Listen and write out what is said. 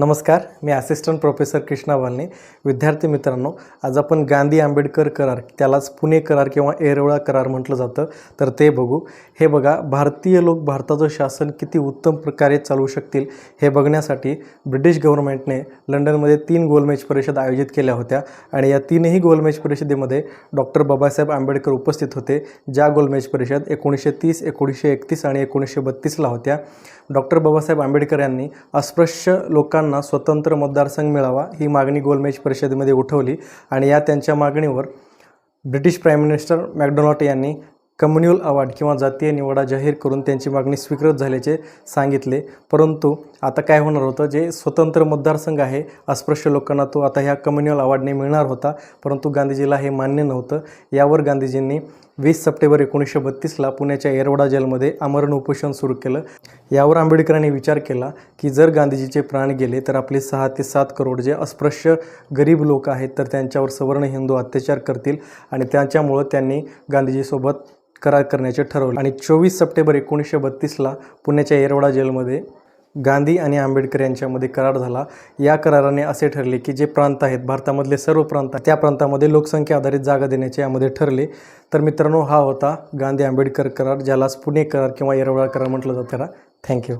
नमस्कार मी assistant professor Krishna Walne विद्यार्थी मित्रांनो आज आपण गांधी आंबेडकर करार त्यालाच पुणे करार किंवा एरवळा करार म्हटलं जातं तर ते बघू. हे बघा भारतीय लोक भारताचं शासन किती उत्तम प्रकारे चालवू शकतील हे बघण्यासाठी ब्रिटिश गव्हर्नमेंटने लंडनमध्ये तीन गोलमेज परिषद आयोजित केल्या होत्या आणि या तीनही गोलमेज परिषदेमध्ये डॉक्टर बाबासाहेब आंबेडकर उपस्थित होते ज्या गोलमेज परिषद एकोणीसशे तीस एकोणीसशे एकतीस आणि एकोणीसशे बत्तीसला होत्या. डॉक्टर बाबासाहेब आंबेडकर यांनी अस्पृश्य लोकांना स्वतंत्र मतदारसंघ मिळावा ही मागणी गोलमेज परिषदेमध्ये उठवली आणि या त्यांच्या मागणीवर ब्रिटिश प्राईम मिनिस्टर मॅकडोनाल्ड यांनी कम्युन्युअल अवॉर्ड किंवा जातीय निवडा जाहीर करून त्यांची मागणी स्वीकृत झाल्याचे सांगितले. परंतु आता काय होणार होतं? जे स्वतंत्र मतदारसंघ आहे अस्पृश्य लोकांना तो आता ह्या कम्युन्युअल अवॉर्डने मिळणार होता. परंतु गांधीजीला हे मान्य नव्हतं. यावर गांधीजींनी वीस सप्टेंबर एकोणीसशे बत्तीसला पुण्याच्या येरवडा जेलमध्ये आमरण उपोषण सुरू केलं. यावर आंबेडकरांनी विचार केला की जर गांधीजीचे प्राण गेले तर आपले सहा ते सात करोड जे अस्पृश्य गरीब लोक आहेत तर त्यांच्यावर सवर्ण हिंदू अत्याचार करतील आणि त्याच्यामुळं त्यांनी गांधीजीसोबत करार करण्याचे ठरवले. आणि चोवीस सप्टेंबर एकोणीसशे बत्तीसला पुण्याच्या येरवडा जेलमध्ये गांधी आणि आंबेडकर यांच्यामध्ये करार झाला. या कराराने असे ठरले की जे प्रांत आहेत भारतामधले सर्व प्रांत त्या प्रांतामध्ये लोकसंख्या आधारित जागा देण्याचे यामध्ये ठरले. तर मित्रांनो हा होता गांधी आंबेडकर करार ज्यालाच पुणे करार किंवा येरवळा करार म्हटलं जातं. थँक्यू.